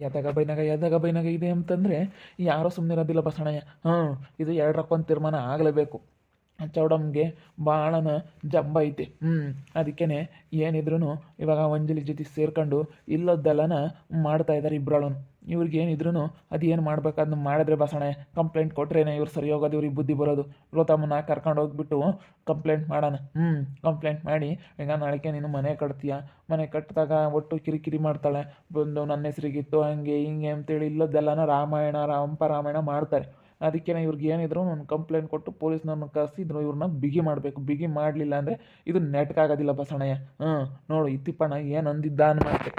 ಎದಾಗ ಬೈನಾಗ ಎದಾಗ ಬೈನಾಗ ಇದೆ ಅಂತಂದರೆ ಯಾರೋ ಸುಮ್ಮನೆ ಇರೋದಿಲ್ಲ ಬಸಣಯ್ಯ ಹಾಂ ಇದು ಎರಡಕ್ಕೊಂದು ತೀರ್ಮಾನ ಆಗಲೇಬೇಕು. ಚೌಡಮ್ಗೆ ಭಾಳನ ಜಂಬ ಐತೆ. ಹ್ಞೂ ಅದಕ್ಕೇ ಏನಿದ್ರು ಇವಾಗ ಅಂಜಲಿ ಜೊತೆ ಸೇರ್ಕೊಂಡು ಇಲ್ಲದ್ದೆಲ್ಲನ ಮಾಡ್ತಾ ಇದ್ದಾರೆ ಇಬ್ಬರಳು ಇವ್ರಿಗೆ ಏನಿದ್ರು ಅದು ಏನು ಅದನ್ನ ಮಾಡಿದ್ರೆ ಬಸಣೆ ಕಂಪ್ಲೇಂಟ್ ಕೊಟ್ರೇನೆ ಇವ್ರು ಸರಿ ಹೋಗೋದು, ಇವ್ರಿಗೆ ಬುದ್ಧಿ ಬರೋದು. ರೋತಮ್ಮನ ಕರ್ಕೊಂಡು ಹೋಗ್ಬಿಟ್ಟು ಕಂಪ್ಲೇಂಟ್ ಮಾಡೋಣ. ಹ್ಞೂ ಕಂಪ್ಲೇಂಟ್ ಮಾಡಿ, ಈಗ ನಾಳೆಗೆ ನೀನು ಮನೆ ಕಟ್ತೀಯ? ಮನೆ ಕಟ್ಟಿದಾಗ ಒಟ್ಟು ಕಿರಿಕಿರಿ ಮಾಡ್ತಾಳೆ. ಬಂದು ನನ್ನ ಹೆಸರಿಗಿತ್ತು, ಹಂಗೆ ಹಿಂಗೆ ಅಂತೇಳಿ ಇಲ್ಲದ್ದೆಲ್ಲನ ರಾಮಾಯಣ ರಾಮಪ ರಾಮಾಯಣ ಮಾಡ್ತಾರೆ. ಅದಕ್ಕೆ ಇವ್ರಿಗೆ ಏನಿದ್ರು ಒಂದು ಕಂಪ್ಲೇಂಟ್ ಕೊಟ್ಟು ಪೊಲೀಸ್ನವ್ರನ್ನ ಕರೆಸಿದ್ರು ಇವ್ರನ್ನ ಬಿಗಿ ಮಾಡಬೇಕು. ಬಿಗಿ ಮಾಡಲಿಲ್ಲ ಅಂದರೆ ಇದು ನೆಟ್ಕಾಗೋದಿಲ್ಲ ಬಸಣಯ್ಯ ಹ್ಞೂ ನೋಡು ಇತ್ತಿಪ್ಪಣ್ಣ ಏನು ಅಂದಿದ್ದ ಅನ್ಮಾಡ್ತೆ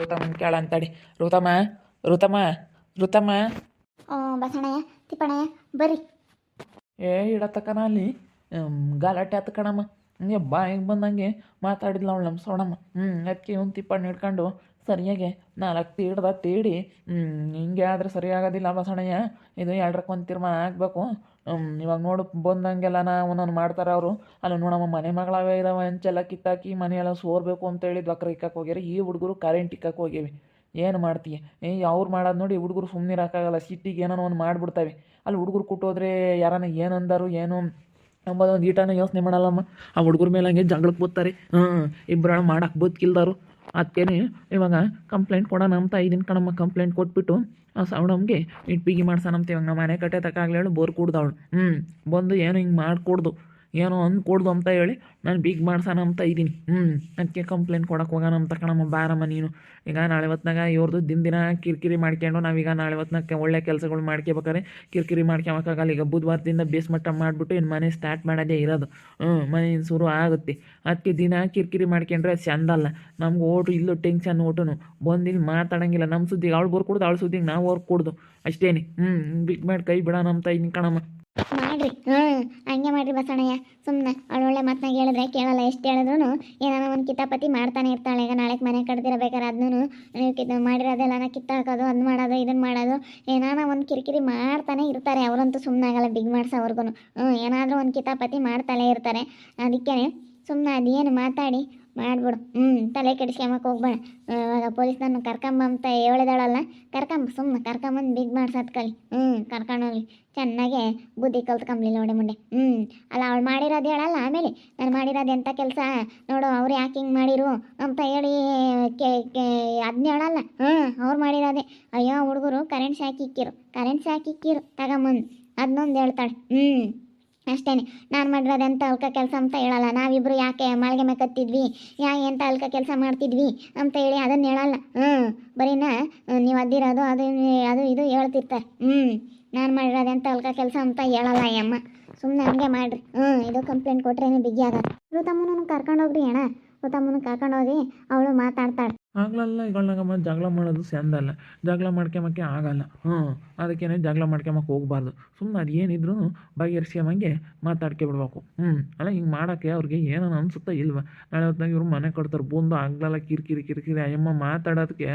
ರುತಮ್ಮ ಕೇಳ ಅಂತಾಡಿ. ರುತಮ್ಮ ರುತಮ್ಮ ರುತಮ್ಮ ಬಸಣಯ್ಯ ತಿಪ್ಪಣ್ಣಯ್ಯ ಬರ್ರಿ. ಏ ಇಡತ್ತಕ್ಕನ ಅಲ್ಲಿ. ಗಾಲಾಟೆ ಗಲಾಟೆ ಆತ ಕಣಮ್ಮ. ಹಂಗೆ ಬಾಯಿಗೆ ಬಂದಂಗೆ ಮಾತಾಡಿದ್ಲ ಅವಳು ನಮ್ಮ ಸೋಣಮ್ಮ. ಹ್ಞೂ ಅದಕ್ಕೆ ಇವ್ನು ತಿಪ್ಪಣ್ಣ ಹಿಡ್ಕೊಂಡು ಸರಿಯಾಗಿ ನಾಲ್ಕು ತೀಡ್ದ ತೀಡಿ ಹಿಂಗೆ ಆದರೆ ಸರಿಯಾಗೋದಿಲ್ಲ ಬಸಣಯ್ಯ ಇದು ಎರಡರಕ್ಕೆ ಒಂದು ತೀರ್ಮಾನ ಆಗಬೇಕು. ಇವಾಗ ನೋಡು, ಬಂದಂಗೆಲ್ಲ ಒಂದೊಂದು ಮಾಡ್ತಾರೆ ಅವರು. ಅಲ್ಲಿ ನೋಡಮ್ಮ, ಮನೆ ಮಗಳವೇ ಇದಾವೆ ಹೆಂಚೆಲ್ಲ ಕಿತ್ತಾಕಿ ಮನೆಯೆಲ್ಲ ಸೋರ್ಬೇಕು ಅಂತೇಳಿ ಬಕ್ರ ಇಕ್ಕಕ್ಕೆ ಹೋಗ್ಯಾರ. ಈ ಹುಡುಗರು ಕರೆಂಟ್ ಇಕ್ಕಕ್ಕೆ ಹೋಗ್ಯಾವೆ. ಏನು ಮಾಡ್ತೀಯ? ಏ, ಅವ್ರು ಮಾಡೋದು ನೋಡಿ ಹುಡುಗರು ಸುಮ್ಮನೆ ಇರೋಕ್ಕಾಗಲ್ಲ ಸಿಟ್ಟಿಗೆ ಏನೋ ಒಂದು ಮಾಡಿಬಿಡ್ತಾವೆ. ಅಲ್ಲಿ ಹುಡುಗರು ಕುಟ್ಟೋದ್ರೆ ಯಾರನ್ನ ಏನು ಅಂದರು ಏನು ಅಂಬೋದೊಂದು ಈಟನ ಯೋಚನೆ ಮಾಡಲ್ಲಮ್ಮ. ಆ ಹುಡುಗರ ಮೇಲೆ ಹಂಗೆ ಜಗಳಕ್ಕೆ ಬರ್ತಾರೆ ಹ್ಞೂ ಇಬ್ಬರು ಮಾಡಕ್ಕೆ ಬದುಕಿಲ್ದಾರು ಅದಕ್ಕೇನೆ ಇವಾಗ ಕಂಪ್ಲೇಂಟ್ ಕೊಡೋಣ ಅಂತ ಐದಿನ ಕಣಮ್ಮ ಕಂಪ್ಲೇಂಟ್ ಕೊಟ್ಬಿಟ್ಟು ಆ ಸೌಡಮ್ಗೆ ಇಟ್ಟು ಬಿಗಿ ಮಾಡ್ಸೋಣಂತ ಇವಾಗ ನಮ್ಮ ಮನೆ ಕಟ್ಟೆ ತಕ್ಕಾಗ್ಲೇಳು ಬೋರ್ ಕೂಡ್ದವಳು. ಹ್ಞೂ ಬಂದು ಏನು ಹಿಂಗೆ ಮಾಡಿಕೊಡ್ದು. ಏನೋ ಅಂದ್ಕೊಡ್ದು ಅಂತ ಹೇಳಿ ನಾನು ಬಿಗ್ ಮಾಡ್ಸೋಣ ಅಂತ ಇದ್ದೀನಿ ಹ್ಞೂ ಅದಕ್ಕೆ ಕಂಪ್ಲೇಂಟ್ ಕೊಡಕ್ಕೆ ಹೋಗೋಣ ಅಂತ ಕಣಮ್ಮ, ಬಾರಮ್ಮ ನೀನು. ಈಗ ನಾಳೆ ಹೊತ್ನಾಗ ಇವ್ರದ್ದು ದಿನ ದಿನ ಕಿರಿಕಿರಿ ಮಾಡ್ಕೊಂಡು ನಾವೀಗ ನಾಳೆ ಹೊತ್ನಾಗ ಒಳ್ಳೆ ಕೆಲಸಗಳು ಮಾಡ್ಕೋಬೇಕಾದ್ರೆ ಕಿರಿಕಿರಿ ಮಾಡ್ಕೊಳಕ್ಕಾಗಲ್ಲ ಈಗ ಬುಧವಾರದಿಂದ ಬೇಸ್ ಮಟ್ಟ ಮಾಡಿಬಿಟ್ಟು ಇನ್ನು ಮನೆ ಸ್ಟಾರ್ಟ್ ಮಾಡೋದೇ ಇರೋದು. ಹ್ಞೂ ಮನೆ ಶುರು ಆಗುತ್ತೆ. ಅದಕ್ಕೆ ದಿನ ಕಿರಿಕಿರಿ ಮಾಡ್ಕೊಂಡ್ರೆ ಅದು ಚೆಂದ ಅಲ್ಲ. ನಮ್ಗೆ ಓಟು, ಇಲ್ಲೂ ಟೆನ್ಷನ್ ಓಟುನು. ಬಂದಿಲ್ಲಿ ಮಾತಾಡೋಂಗಿಲ್ಲ. ನಮ್ಮ ಸುದ್ದಿಗೆ ಅವಳು ಬರ್ಕೊಡ್ದು, ಅವಳು ಸುದ್ದಿಗೆ ನಾವು ಅವ್ರು ಕೊಡ್ದು. ಅಷ್ಟೇನೆ. ಹ್ಞೂ ಬಿಗ್ ಮಾಡಿ ಕೈ ಬಿಡೋಣ ಅಂತ ಇದ್ದೀನಿ ಕಣಮ್ಮ. ಮಾಡ್ರಿ. ಹ್ಞೂ ಹಂಗೆ ಮಾಡ್ರಿ ಬಸಣಯ್ಯ ಸುಮ್ಮನೆ ಒಳ್ಳೊಳ್ಳೆ ಮಾತನಾಗ ಹೇಳಿದ್ರೆ ಕೇಳಲ್ಲ, ಎಷ್ಟು ಹೇಳಿದ್ರು ಏನಾನ ಒಂದು ಕಿತಾಪತಿ ಮಾಡ್ತಾನೆ ಇರ್ತಾಳೆ. ಈಗ ನಾಳೆಗೆ ಮನೆ ಕಡ್ದಿರಬೇಕಾದ್ರೆ ಅದನ್ನು ನೀವು ಮಾಡಿರೋದೆಲ್ಲ ನಾ ಕಿತ್ತಾಕೋದು ಅದು ಮಾಡೋದು ಇದನ್ನು ಮಾಡೋದು, ಏನಾನ ಒಂದು ಕಿರಿಕಿರಿ ಮಾಡ್ತಾನೆ ಇರ್ತಾರೆ. ಅವರಂತೂ ಸುಮ್ಮನೆ ಆಗಲ್ಲ ಬಿಗ್ ಮಾಡ್ಸೋವರ್ಗು ಹ್ಞೂ ಏನಾದರೂ ಒಂದು ಕಿತಾಪತಿ ಮಾಡ್ತಾನೆ ಇರ್ತಾರೆ. ಅದಕ್ಕೆ ಸುಮ್ಮನೆ ಅದೇನು ಮಾತಾಡಿ ಮಾಡ್ಬಿಡು. ಹ್ಞೂ ತಲೆ ಕೆಡಿಸ್ಕೊಂಬಕ್ಕೆ ಹೋಗ್ಬೇಡ. ಇವಾಗ ಪೊಲೀಸ್ನನ್ನು ಕರ್ಕೊಂಬ ಅಂತ ಹೇಳಿದಾಳಲ್ಲ, ಕರ್ಕೊಂಬ ಸುಮ್ಮನೆ ಕರ್ಕೊಂಬಂದು ಬಿಗ್ ಮಾಡ್ಸೋದು ಕಲಿ. ಹ್ಞೂ ಕರ್ಕೊಂಡೋಗ್ಲಿ ಚೆನ್ನಾಗೆ ಬುದ್ಧಿ ಕಲ್ತ್ಕೊಂಬ್ಲಿ ನೋಡಿ ಮುಂದೆ. ಹ್ಞೂ ಅಲ್ಲ ಅವಳು ಮಾಡಿರೋದು ಹೇಳಲ್ಲ ಆಮೇಲೆ. ನಾನು ಮಾಡಿರೋದು ಎಂಥ ಕೆಲಸ? ನೋಡು, ಅವ್ರು ಯಾಕೆ ಹಿಂಗೆ ಮಾಡಿರು ಅಂತ ಹೇಳಿ ಕೆ ಕೆ ಅದನ್ನ ಹೇಳಲ್ಲ. ಹ್ಞೂ ಅವ್ರು ಮಾಡಿರೋದೆ. ಅಯ್ಯೋ, ಹುಡುಗರು ಕರೆಂಟ್ ಶಾಕಿ ಇಕ್ಕಿರು. ಕರೆಂಟ್ ಶಾಕಿ ಇಕ್ಕಿರು. ತಗೊಂಬಂದು. ಅದನ್ನೊಂದು ಹೇಳ್ತಾಳೆ. ಹ್ಞೂ ಅಷ್ಟೇ ನಾನು ಮಾಡಿರೋದು ಅಂತ ಅಲ್ಕ ಕೆಲಸ ಅಂತ ಹೇಳಲ್ಲ. ನಾವಿಬ್ರು ಯಾಕೆ ಮಾಳಿಗೆ ಮೇಲೆ ಕತ್ತಿದ್ವಿ? ಯಾ ಎಂಥ ಅಲ್ಕ ಕೆಲಸ ಮಾಡ್ತಿದ್ವಿ ಅಂತ ಹೇಳಿ ಅದನ್ನು ಹೇಳಲ್ಲ. ಹ್ಞೂ ಬರೀನ ನೀವು ಅದ್ದಿರೋದು, ಅದು ಅದು ಇದು ಹೇಳ್ತಿರ್ತಾರೆ ಹ್ಞೂ ನಾನು ಎಂಥ ಅಲ್ಕ ಕೆಲಸ ಅಂತ ಹೇಳಲ್ಲ ಅಮ್ಮ. ಸುಮ್ಮನೆ ಹಂಗೆ ಮಾಡಿರಿ. ಹ್ಞೂ ಇದು ಕಂಪ್ಲೇಂಟ್ ಕೊಟ್ರೇನೆ ಬಿಗಿ ಆಗತ್ತೆ ಋತಮ್ಮನೂ ಕರ್ಕೊಂಡೋಗ್ರಿ ಅಣ್ಣ. ಋತಮ್ಮನ ಕರ್ಕೊಂಡೋಗಿ ಅವಳು ಮಾತಾಡ್ತಾಳೆ. ಆಗ್ಲಲ್ಲ ಮತ್ತೆ ಜಗಳ ಮಾಡೋದು ಚಂದಲ್ಲ ಜಗಳ ಮಾಡ್ಕೊಂಬಕ್ಕೆ ಆಗಲ್ಲ. ಹ್ಞೂ. ಅದಕ್ಕೇನೆ ಜಗಳ ಮಾಡ್ಕೊಂಬಕ್ಕೆ ಹೋಗ್ಬಾರ್ದು. ಸುಮ್ಮನೆ ಅದು ಏನಿದ್ರು ಬಗೆಹರಿಸ್ಕೊಂಬಂಗೆ ಮಾತಾಡ್ಕೊಬಿಡ್ಬೇಕು ಹ್ಞೂ. ಅಲ್ಲ ಹಿಂಗೆ ಮಾಡೋಕ್ಕೆ ಅವ್ರಿಗೆ ಏನೋ ಅನ್ಸುತ್ತಾ ಇಲ್ವ. ನಾಳೆ ಹೊತ್ನಾಗ ಇವ್ರು ಮನೆ ಕೊಡ್ತಾರೆ ಬಂದು ಆಗ್ಲಲ್ಲ ಕಿರಿಕಿರಿ ಕಿರಿಕಿರಿ ಅಯ್ಯಮ್ಮ ಮಾತಾಡೋದಕ್ಕೆ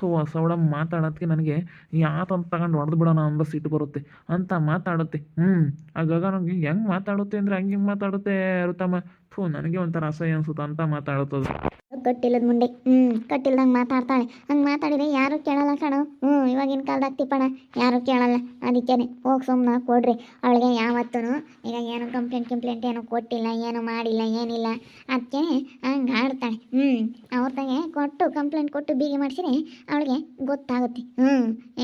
ಸೊ ಸೌಡ ಮಾತಾಡೋದಕ್ಕೆ ನನಗೆ ಯಾತಂತ ತಗೊಂಡು ಹೊಡೆದು ಬಿಡೋಣ ಅನ್ನೋ ಸಿಟ್ಟು ಬರುತ್ತೆ. ಅಂತ ಮಾತಾಡುತ್ತೆ. ಹ್ಞೂ. ಆಗಾಗ ನನಗೆ ಹೆಂಗೆ ಮಾತಾಡುತ್ತೆ ಅಂದರೆ ಹಂಗೆ ಹಿಂಗೆ ಮಾತಾಡುತ್ತೆ ಋತಮ್ಮ ಥೂ, ನನಗೆ ಒಂಥರ ಅಸಹ್ಯ ಅನ್ಸುತ್ತೆ ಅಂತ ಮಾತಾಡುತ್ತದೆ ಕಟ್ಟಿಲ್ಲದ ಮುಂಡೆ. ಹ್ಞೂ ಕಟ್ಟಿಲ್ದಂಗೆ ಮಾತಾಡ್ತಾಳೆ. ಹಂಗೆ ಮಾತಾಡಿದ್ರೆ ಯಾರು ಕೇಳಲ್ಲ ಕಣೋ. ಹ್ಞೂ ಇವಾಗಿನ ಕಾಲದಾಗ ತಿಪ್ಪಣ ಯಾರು ಕೇಳಲ್ಲ. ಅದಕ್ಕೇನೆ ಹೋಗಿ ಸುಮ್ಮನೆ ಕೊಡ್ರಿ. ಅವಳಿಗೆ ಯಾವತ್ತೂ ಈಗ ಏನು ಕಂಪ್ಲೇಂಟ್ ಕಂಪ್ಲೇಂಟ್ ಏನೂ ಕೊಟ್ಟಿಲ್ಲ, ಏನು ಮಾಡಿಲ್ಲ, ಏನಿಲ್ಲ. ಅದಕ್ಕೆ ಹಂಗೆ ಆಡ್ತಾಳೆ. ಹ್ಞೂ ಅವ್ರದಾಗೆ ಕೊಟ್ಟು ಕಂಪ್ಲೇಂಟ್ ಕೊಟ್ಟು ಬೀಗಿ ಮಾಡಿಸಿದ್ರೆ ಅವಳಿಗೆ ಗೊತ್ತಾಗುತ್ತೆ. ಹ್ಞೂ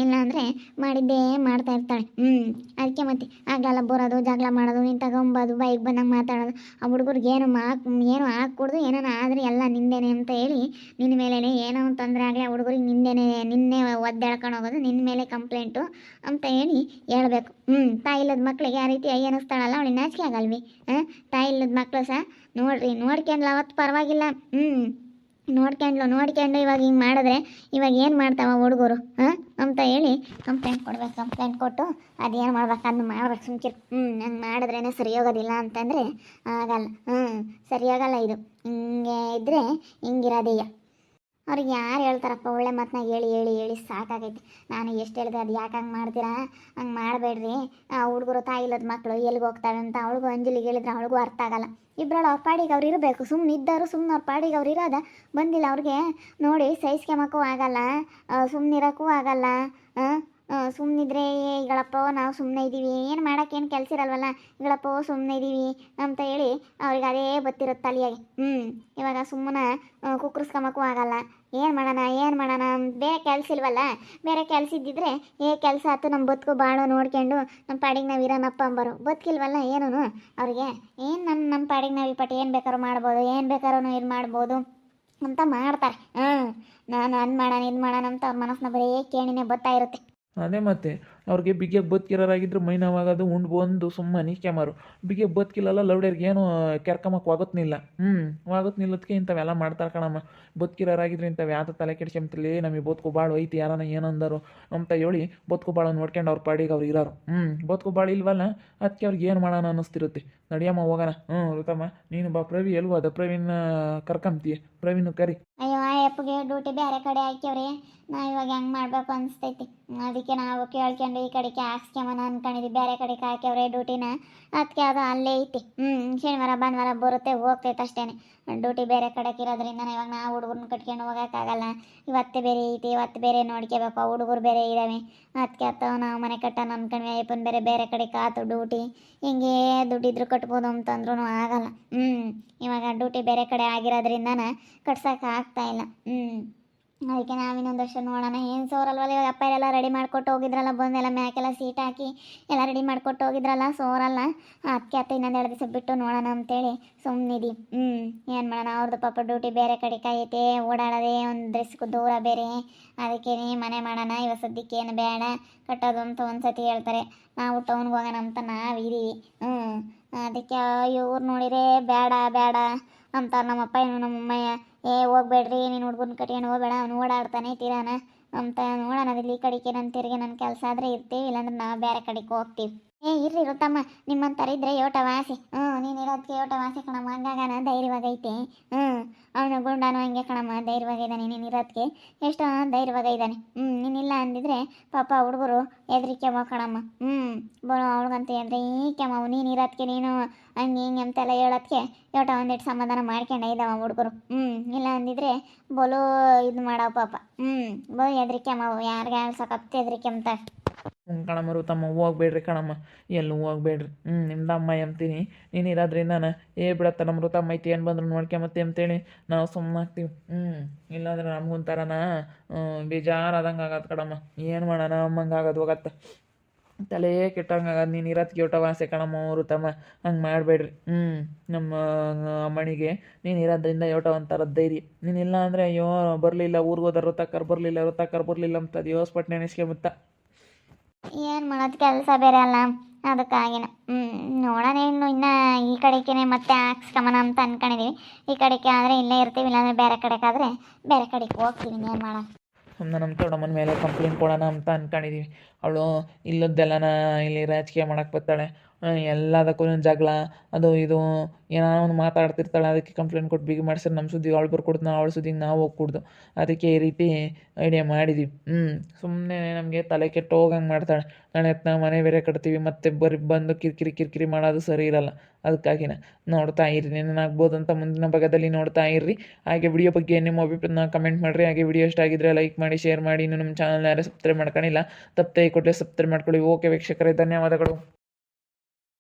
ಇಲ್ಲ ಅಂದರೆ ಮಾಡಿದ್ದೇ ಮಾಡ್ತಾ ಇರ್ತಾಳೆ. ಹ್ಞೂ ಅದಕ್ಕೆ ಮತ್ತೆ ಆಗಲ್ಲ ಬರೋದು ಜಗಳ ಮಾಡೋದು ನೀನು ತಗೊಂಬೋದು ಬೈಕ್ ಬಂದಂಗೆ ಮಾತಾಡೋದು. ಆ ಹುಡುಗರಿಗೆ ಏನು ಮಾಕ್, ಏನು ಹಾಕ್ಕೊಡ್ದು ಏನಾನ ಆದರೆ ಎಲ್ಲ ನಿಂದೇನೆ ಅಂತ ಹೇಳಿ ನಿನ್ನ ಮೇಲೇ ಏನೋ ಒಂದು ತೊಂದರೆ ಆಗಲಿ, ಆ ಹುಡುಗರಿಗೆ ನಿಂದೆನೆ, ನಿನ್ನೆ ಒದ್ದಾಡ್ಕೊಂಡು ಹೋಗೋದು ನಿನ್ನ ಮೇಲೆ ಕಂಪ್ಲೇಂಟು ಅಂತ ಹೇಳಿ ಹೇಳ್ಬೇಕು. ಹ್ಞೂ ತಾಯಿ ಇಲ್ಲದ ಮಕ್ಕಳಿಗೆ ಆ ರೀತಿ ಅಯ್ಯ ಅನ್ನಿಸ್ತಾಳಲ್ಲ ಅವಳಿಗೆ ನಾಚಿಕೆ ಆಗಲ್ವಿ. ಹಾಂ, ತಾಯಿ ಇಲ್ಲದ ಮಕ್ಕಳು ಸಹ ನೋಡ್ರಿ, ನೋಡ್ಕೊಂಡ್ಲ ಅವತ್ತು ಪರವಾಗಿಲ್ಲ. ಹ್ಞೂ ನೋಡ್ಕೊಂಡ್ಲು, ನೋಡ್ಕೊಂಡು ಇವಾಗ ಹಿಂಗೆ ಮಾಡಿದ್ರೆ ಇವಾಗ ಏನು ಮಾಡ್ತಾವ ಹುಡುಗರು? ಹಾಂ? ಅಂತ ಹೇಳಿ ಕಂಪ್ಲೇಂಟ್ ಕೊಡ್ಬೇಕು ಕಂಪ್ಲೇಂಟ್ ಕೊಟ್ಟು ಅದೇನು ಮಾಡ್ಬೇಕು ಅದನ್ನ ಮಾಡ್ಬೇಕು ಸುಮ್ಕಿರ್. ಹ್ಞೂ ಹಂಗೆ ಮಾಡಿದ್ರೇ ಸರಿ ಹೋಗೋದಿಲ್ಲ ಅಂತಂದರೆ ಆಗಲ್ಲ. ಹ್ಞೂ ಸರಿ ಹೋಗಲ್ಲ ಇದು. ಹಿಂಗೆ ಇದ್ದರೆ ಹಿಂಗಿರೋದಯ್ಯ ಅವ್ರಿಗೆ ಯಾರು ಹೇಳ್ತಾರಪ್ಪ ಒಳ್ಳೆ ಮಾತನ್ನ ಹೇಳಿ ಹೇಳಿ ಹೇಳಿ ಸಾಕಾಗೈತಿ. ನಾನು ಎಷ್ಟು ಹೇಳಿದೆ ಅದು ಯಾಕೆ ಹಂಗೆ ಮಾಡ್ತೀರಾ? ಹಂಗೆ ಮಾಡಬೇಡ್ರಿ. ಆ ಹುಡುಗರು ತಾಯಿ ಇಲ್ಲದ ಮಕ್ಕಳು ಎಲ್ಲಿಗೆ ಹೋಗ್ತಾರೆ ಅಂತ ಅವಳಿಗೂ ಅಂಜಲಿಗೆ ಹೇಳಿದ್ರೆ ಅವಳಿಗೂ ಅರ್ಥ ಆಗಲ್ಲ. ಇಬ್ಬರಳು ಅವ್ರ ಪಾಡಿಗೆ ಅವ್ರು ಇರಬೇಕು. ಸುಮ್ಮನೆ ಇದ್ದರು ಸುಮ್ಮನೆ ಅವ್ರ ಪಾಡಿಗೆ ಅವ್ರು ಇರೋದ. ಬಂದಿಲ್ಲ ಅವ್ರಿಗೆ ನೋಡಿ ಸಹಿಸ್ಕೊಂಬಕ್ಕೂ ಆಗಲ್ಲ ಸುಮ್ಮನಿರೋಕ್ಕೂ ಆಗಲ್ಲ ಸುಮ್ಮನಿದ್ರೆ ಈಗಳಪ್ಪ ನಾವು ಸುಮ್ಮನೆ ಇದ್ದೀವಿ ಏನು ಮಾಡೋಕ್ಕೇನು ಕೆಲಸ ಇರಲ್ವಲ್ಲ? ಈಗಳಪ್ಪ ಸುಮ್ಮನೆ ಇದ್ದೀವಿ ಅಂತ ಹೇಳಿ ಅವ್ರಿಗೆ ಅದೇ ಬತ್ತಿರುತ್ತೆ ತಲೆಯಾಗಿ. ಹ್ಞೂ ಇವಾಗ ಸುಮ್ಮನೆ ಕುಕ್ಕರ್ಸ್ಕೊಂಬಕ್ಕೂ ಆಗಲ್ಲ. ಏನು ಮಾಡೋಣ ಏನು ಮಾಡೋಣ ಬೇರೆ ಕೆಲಸ ಇಲ್ವಲ್ಲ, ಬೇರೆ ಕೆಲಸ ಇದ್ದಿದ್ರೆ, ಏ ಕೆಲಸ ಆಯ್ತು ನಮ್ಮ ಬದುಕು ಬಾಳು ನೋಡ್ಕೊಂಡು ನಮ್ಮ ಪಾಡಿಗೆ ನಾವು ಇರೋಣಪ್ಪ ಅಂಬರು. ಬದುಕಿಲ್ವಲ್ಲ ಏನೂ ಅವ್ರಿಗೆ? ಏನು ನಮ್ಮ ನಮ್ಮ ಪಾಡಿಗೆ ನಾವು ಈ ಪಟ್ಟು ಏನು ಬೇಕಾದ್ರೂ ಮಾಡ್ಬೋದು, ಏನು ಬೇಕಾದ್ರೂ ಇದು ಮಾಡ್ಬೋದು ಅಂತ ಮಾಡ್ತಾರೆ. ಹಾಂ ನಾನು ಅದು ಮಾಡೋಣ, ಇದು ಮಾಡೋಣ ಅಂತ ಅವ್ರ ಮನಸ್ಸನ್ನ ಬರೀ ಕೇಳಿನೇ ಬರ್ತಾ ಇರುತ್ತೆ. ಅದೇ ಮತ್ತೆ ಅವ್ರಿಗೆ ಬಿಗೆ ಬದುಕಿರೋರಾಗಿದ್ರೆ ಮೈ ನೋವಾಗೋದು ಉಂಡು ಬಂದು ಸುಮ್ಮನೆ ಕ್ಯಾಮರು ಬಿಗೆ ಬದುಕಿಲ್ಲಲ್ಲ ಲೌಡ್ಯರಿಗೆ ಏನು ಕೆರ್ಕಮಕ್ಕೆ ವಾಗುತ್ನಿಲ್ಲ. ಹ್ಞೂ ವಾಗುತ್ನಿಲ್ಲದಕ್ಕೆ ಇಂಥವೆಲ್ಲ ಮಾಡ್ತಾರೆ ಕಣಮ್ಮ. ಬದುಕಿರೋರಾಗಿದ್ರೆ ಇಂಥವು ಯಾವ ತಲೆ ಕೆಡ್ಸ್ಕೊಂತಿಲ್ಲಿ ನಮಗೆ ಬದುಕು ಭಾಳ ಐತಿ ಯಾರನ ಏನಂದರು ಅಂತ ಹೇಳಿ ಬದುಕು ಭಾಳ ನೋಡ್ಕೊಂಡು ಅವ್ರ ಪಾಡಿಗೆ ಅವ್ರು ಇರೋರು. ಹ್ಞೂ ಬದುಕು ಭಾಳ ಇಲ್ವಲ್ಲ ಅದಕ್ಕೆ ಅವ್ರಿಗೆ ಏನು ಮಾಡೋಣ ಅನ್ನಿಸ್ತಿರುತ್ತೆ. ನಡಿಯಮ್ಮ, ಹೋಗೋಣ. ಹ್ಞೂ ಋತಮ್ಮ ನೀನು ಬಾ ಪ್ರವಿ ಎಲ್ವ ಅದ? ಪ್ರವೀಣ್ ಕರ್ಕೊಂತೀಯ ಪ್ರವೀಣ್ ಕರಿ. ಅಯ್ಯೋ ಅಪ್ಪಗೆ ಡ್ಯೂಟಿ ಬೇರೆ ಕಡೆ ಹಾಕ್ಯವ್ರಿ. ನಾ ಇವಾಗ ಹೆಂಗೆ ಮಾಡಬೇಕು ಅನಿಸ್ತೈತಿ ಅದಕ್ಕೆ ನಾವು ಕೇಳ್ಕೊಂಡು ಈ ಕಡೆಗೆ ಹಾಕ್ಸ್ಕೊಂಬನ ಅನ್ಕೊಂಡಿದ್ವಿ. ಬೇರೆ ಕಡೆಗೆ ಹಾಕ್ಯವ್ರೆ ಡ್ಯೂಟಿನ ಅದಕ್ಕೆ ಅದು ಅಲ್ಲೇ ಐತಿ. ಹ್ಞೂ ಶನಿವಾರ, ಭಾನುವಾರ ಬರುತ್ತೆ, ಹೋಗ್ತೈತೆ ಅಷ್ಟೇ ಡ್ಯೂಟಿ ಬೇರೆ ಕಡೆಗೆ ಇರೋದ್ರಿಂದ ಇವಾಗ ನಾವು ಹುಡುಗರನ್ನ ಕಟ್ಕೊಂಡು ಹೋಗೋಕ್ಕಾಗಲ್ಲ. ಇವತ್ತು ಬೇರೆ ಐತಿ, ಇವತ್ತು ಬೇರೆ ನೋಡ್ಕೋಬೇಕು. ಹುಡುಗರು ಬೇರೆ ಇದ್ದಾವೆ ಅದಕ್ಕೆ ಅಥವಾ ನಾವು ಮನೆ ಕಟ್ಟೋಣ ಅನ್ಕೊಂಡ್ವಿ. ಅಯ್ಯಪ್ಪನ ಬೇರೆ ಬೇರೆ ಕಡೆ ಕಾತು ಡ್ಯೂಟಿ ಹಿಂಗೆ ದುಡ್ಡಿದ್ರು ಕಟ್ಬೋದು ಅಂತಂದ್ರೂ ಆಗಲ್ಲ. ಹ್ಞೂ ಇವಾಗ ಡ್ಯೂಟಿ ಬೇರೆ ಕಡೆ ಆಗಿರೋದ್ರಿಂದ ಕಟ್ಸೋಕೆ ಇಲ್ಲ. ಹ್ಞೂ ಅದಕ್ಕೆ ನಾವಿನ್ನೊಂದು ವರ್ಷ ನೋಡೋಣ. ಏನು ಸೋರಲ್ವಲ್ಲ ಇವಾಗ ಅಪ್ಪ ಎಲ್ಲ ರೆಡಿ ಮಾಡ್ಕೊಟ್ಟು ಹೋಗಿದ್ರಲ್ಲ, ಬಂದೆಲ್ಲ ಮ್ಯಾಕೆಲ್ಲ ಸೀಟ್ ಹಾಕಿ ಎಲ್ಲ ರೆಡಿ ಮಾಡ್ಕೊಟ್ಟು ಹೋಗಿದ್ರಲ್ಲ ಸೋರಲ್ಲ ಅದಕ್ಕೆ ಅತ್ತ ಇನ್ನೊಂದು ಎರಡು ದಿವಸ ಬಿಟ್ಟು ನೋಡೋಣ ಅಂತೇಳಿ ಸುಮ್ಮನಿದಿ ಹ್ಞೂ ಏನು ಮಾಡೋಣ ಅವ್ರದ್ದು ಪಾಪ ಡ್ಯೂಟಿ ಬೇರೆ ಕಡೆ ಕಾಯೈತೆ, ಓಡಾಡೋದೇ, ಒಂದು ಡ್ರೆಸ್ಗೂ ದೂರ ಬೇರೆ. ಅದಕ್ಕೆ ಮನೆ ಮಾಡೋಣ, ಇವಾಗ ಸದ್ಯಕ್ಕೆ ಏನು ಬೇಡ. ಕಟ್ಟೋದು ಅಂತ ಒಂದು ಸತಿ ಹೇಳ್ತಾರೆ. ನಾವು ಟೌನ್ಗೆ ಹೋಗೋಣ ಅಂತ ನಾವು ಇದೀವಿ ಹ್ಞೂ ಅದಕ್ಕೆ ಇವ್ರು ನೋಡಿದ್ರೆ ಬೇಡ ಬೇಡ ಅಂತಾರೆ ನಮ್ಮಪ್ಪ ಏನು ನಮ್ಮಮ್ಮಯ್ಯ ಏ, ಹೋಗ್ಬೇಡ್ರಿ, ನೀನು ಹುಡ್ಗನ ಕಟ್ಕೊಂಡು ಹೋಗ್ಬೇಡ, ಅವ್ನು ಓಡಾಡ್ತಾನೆ ತೀರಾನ. ಅಂತ ನೋಡೋಣ ಈ ಕಡೆಗೆ ನನ್ನ ತಿರುಗಿ ನನ್ನ ಕೆಲಸ ಆದರೆ ಇರ್ತೀವಿ, ಇಲ್ಲಾಂದ್ರೆ ನಾವು ಬೇರೆ ಕಡೆಗೆ ಹೋಗ್ತೀವಿ. ಏ, ಇರ್ರಿ ರೊಟ್ಟಮ್ಮ. ನಿಮ್ಮಂತರ ಇದ್ರೆ ಯೋಟ ವಾಸಿ. ಹ್ಞೂ, ನೀನು ಇರೋದಕ್ಕೆ ಯೋಟ ವಾಸಿ ಕಣಮ್ಮ. ಹಂಗಾಗನ ಧೈರ್ಯವಾಗೈತೆ ಹ್ಞೂ, ಅವನು ಗುಂಡಾನು ಹಂಗೆ ಕಣಮ್ಮ. ಧೈರ್ಯವಾಗಿದ್ದಾನೆ ನೀನು ಇರೋದಕ್ಕೆ ಎಷ್ಟೋ ಧೈರ್ಯವಾಗಿದ್ದಾನೆ ಹ್ಞೂ ನೀನಿಲ್ಲ ಅಂದಿದ್ರೆ ಪಾಪ ಹುಡುಗರು ಹೆದ್ರಿಕೆಮ್ಮ ಕಣಮ್ಮ. ಹ್ಞೂ ಬರೋ ಈ ಹೆದ್ರಿಕೆಮ್ಮ ನೀನು ಇರೋದಕ್ಕೆ ನೀನು ಹಂಗೆ ಹಿಂಗೆ ಅಂತೆಲ್ಲ ಹೇಳೋದಕ್ಕೆ ಯೋಟ ಒಂದಿಟ್ಟು ಸಮಾಧಾನ ಮಾಡ್ಕೊಂಡೆ ಇದ್ದಾವ ಹುಡುಗರು. ಹ್ಞೂ, ಇಲ್ಲ ಅಂದಿದ್ರೆ ಬಲು ಇದು ಮಾಡವ ಪಾಪ. ಹ್ಞೂ, ಬೋ, ಹೆದ್ರಿಕೆ ಮಾವು ಯಾರಿಗೆ ಸಕತ್ತು ಎದ್ರಿಕೆ ಅಂತ. ಹ್ಞೂ ಕಣಮ್ಮ ತಮ್ಮ ಹೋಗ್ಬೇಡ್ರಿ ಕಣಮ್ಮ. ಎಲ್ಲೂ ಹೋಗ್ಬೇಡ್ರಿ ಹ್ಞೂ ನಿಮ್ದು ಅಮ್ಮ ಎಂತೀನಿ. ನೀನು ಇರೋದ್ರಿಂದನ ಏ, ಬಿಡತ್ತ ನಮ್ಮ ತಮ್ಮ ಐತಿ, ಏನು ಬಂದ್ರು ನೋಡ್ಕೊಂಬತ್ತೆ ಅಂತೇಳಿ ನಾವು ಸುಮ್ಮನೆ ಆಗ್ತೀವಿ. ಹ್ಞೂ ಇಲ್ಲಾಂದ್ರೆ ನಮ್ಗೊಂಥರನ ಬೇಜಾರಾದಂಗೆ ಆಗತ್ತೆ ಕಣಮ್ಮ. ಏನು ಮಾಡೋಣ, ಅಮ್ಮಂಗೆ ಆಗೋದು ಹೋಗತ್ತೆ. ತಲೆ ಕೆಟ್ಟಂಗೆ ಆಗದು, ನೀನು ಇರೋದು ಊಟ ವಾಸೆ ಕಣಮ್ಮ ತಮ್ಮ. ಹಂಗೆ ಮಾಡಬೇಡ್ರಿ. ಹ್ಞೂ ನಮ್ಮ ಅಮ್ಮನಿಗೆ. ನೀನು ಇರೋದ್ರಿಂದ ಯೋಟ ಒಂಥರ ಧೈರ್ಯ. ನೀನಿಲ್ಲ ಅಂದರೆ ಅಯ್ಯೋ, ಬರಲಿಲ್ಲ ಊರಿಗೆ ಹೋದ ಋತಕ್ಕರ್ ಬರಲಿಲ್ಲ ಋತಕ್ಕರ್ ಬರಲಿಲ್ಲ ಅಂತ ಅದು ಯೋಸ್ಪಟ್ಟು ನೆನೆಸ್ಕೊಂಬತ್ತ ಏನು ಮಾಡೋದು ಕೆಲಸ ಬೇರೆ ಅಲ್ಲ. ಅದಕ್ಕಾಗಿನ. ಹ್ಞೂ ನೋಡೋಣ ಇನ್ನು ಇನ್ನು ಈ ಕಡೆಗೇ ಮತ್ತೆ ಹಾಕ್ಸ್ಕೊಂಬನ ಅಂತ ಅನ್ಕೊಂಡಿದೀವಿ. ಈ ಕಡೆಗೆ ಆದರೆ ಇಲ್ಲೇ ಇರ್ತೀವಿ, ಇಲ್ಲಾಂದರೆ ಬೇರೆ ಕಡೆಗಾದರೆ ಬೇರೆ ಕಡೆಗೆ ಹೋಗ್ತೀವಿ ಏನು ಮಾಡೋಣ. ಸುಮ್ಮನೆ ನಮ್ಮ ದೊಡ್ಡಮ್ಮನ ಮೇಲೆ ಕಂಪ್ಲೇಂಟ್ ಕೊಡೋಣ ಅಂತ ಅಂದ್ಕೊಂಡಿದ್ದೀವಿ ಅವಳು ಇಲ್ಲದ್ದೆಲ್ಲನ ಇಲ್ಲಿ ರಾಜಕೀಯ ಮಾಡೋಕ್ಕೆ ಬರ್ತಾಳೆ. ಎಲ್ಲದಕ್ಕೂ ಜಗಳ, ಅದು ಇದು ಏನೋ ಒಂದು ಮಾತಾಡ್ತಿರ್ತಾಳೆ, ಅದಕ್ಕೆ ಕಂಪ್ಲೇಂಟ್ ಕೊಟ್ಟು ಬಿಗಿ ಮಾಡಿಸಿದ್ರೆ ನಮ್ಮ ಸುದ್ದಿ ಅವಳು ಬರ್ಕೊಡ್ದು ನಾವು ಅವಳ ಸುದ್ದಿಗೆ ನಾವು ಹೋಗ್ಕೊಡ್ದು. ಅದಕ್ಕೆ ಈ ರೀತಿ ಐಡಿಯಾ ಮಾಡಿದ್ವಿ. ಹ್ಞೂ ಸುಮ್ಮನೆ ನಮಗೆ ತಲೆ ಕೆಟ್ಟು ಹೋಗಂಗೆ ಮಾಡ್ತಾಳೆ. ನಾಳೆ ಎತ್ತ ನಾವು ಮನೆ ಬೇರೆ ಕಟ್ತೀವಿ, ಮತ್ತೆ ಬರಿ ಬಂದು ಕಿರಿಕಿರಿ ಕಿರಿಕಿರಿ ಮಾಡೋದು ಸರಿ ಇರಲ್ಲ. ಅದಕ್ಕಾಗಿನ ನೋಡ್ತಾ ಇರಿ ಏನೇನಾಗ್ಬೋದು ಅಂತ ಮುಂದಿನ ಭಾಗದಲ್ಲಿ ನೋಡ್ತಾ ಇರ್ರಿ. ಹಾಗೆ ವಿಡಿಯೋ ಬಗ್ಗೆ ನಿಮ್ಮ ಅಭಿಪ್ರಾಯನ ಕಮೆಂಟ್ ಮಾಡಿರಿ. ಹಾಗೆ ವಿಡಿಯೋ ಇಷ್ಟ ಆಗಿದ್ರೆ ಲೈಕ್ ಮಾಡಿ ಶೇರ್ ಮಾಡಿ. ಇನ್ನು ನಮ್ಮ ಚಾನಲ್ ಯಾರು ಸಬ್ಸ್ಕ್ರೈಬ್ ಮಾಡ್ಕೊಂಡಿಲ್ಲ, ತಪ್ಪದೆ ಕೊಟ್ಟರೆ ಸಬ್ಸ್ಕ್ರೈಬ್ ಮಾಡ್ಕೊಳ್ಳಿ. ಓಕೆ ವೀಕ್ಷಕರೇ, ಧನ್ಯವಾದಗಳು.